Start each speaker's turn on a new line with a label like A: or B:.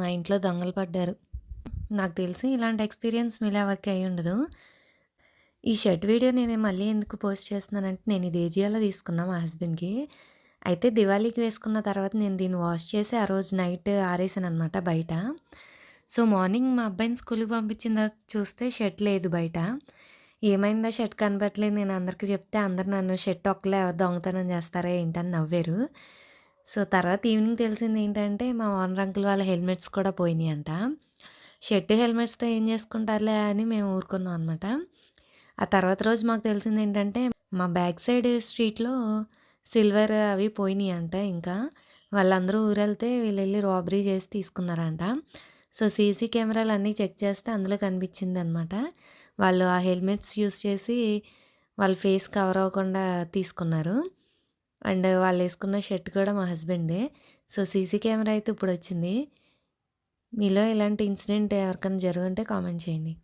A: మా ఇంట్లో దొంగలు పడ్డారు. నాకు తెలిసి ఇలాంటి ఎక్స్పీరియన్స్ మీలో ఎవరికి అయి ఉండదు. ఈ షర్ట్ వీడియో నేను మళ్ళీ ఎందుకు పోస్ట్ చేస్తున్నానంటే నేను ఇది ఏజియాలో తీసుకున్నా మా హస్బెండ్కి. అయితే దివాళీకి వేసుకున్న తర్వాత నేను దీన్ని వాష్ చేసి ఆ రోజు నైట్ ఆరేసాను అనమాట బయట. సో మార్నింగ్ మా అబ్బాయిని స్కూల్కి పంపించిన తర్వాత చూస్తే షర్ట్ లేదు బయట. ఏమైందా షర్ట్ కనపట్లేదు నేను అందరికీ చెప్తే అందరు నన్ను షర్ట్ ఒక్కలే దొంగతనం చేస్తారా ఏంటని నవ్వారు. సో తర్వాత ఈవినింగ్ తెలిసింది ఏంటంటే మా ఓనర్ అంకుల్ వాళ్ళ హెల్మెట్స్ కూడా పోయినాయి అంట షెడ్ హెల్మెట్స్తో ఏం చేసుకుంటారులే అని మేము ఊరుకున్నాం అనమాట ఆ తర్వాత రోజు మాకు తెలిసింది ఏంటంటే మా బ్యాక్ సైడ్ స్ట్రీట్లో సిల్వర్ అవి పోయినాయి అంట ఇంకా. వాళ్ళందరూ ఊరెళ్తే వీళ్ళు వెళ్ళి రాబరీ చేసి తీసుకున్నారంట. సో సీసీ కెమెరాలు అన్నీ చెక్ చేస్తే అందులో కనిపించింది అనమాట వాళ్ళు ఆ హెల్మెట్స్ యూస్ చేసి వాళ్ళ ఫేస్ కవర్ అవ్వకుండా తీసుకున్నారు. అండ్ వాళ్ళు వేసుకున్న షర్ట్ కూడా మా హస్బెండే. సో సీసీ కెమెరా అయితే ఇప్పుడు వచ్చింది మీలో ఇలాంటి ఇన్సిడెంట్ ఎవరికైనా జరుగుంటే కామెంట్ చేయండి.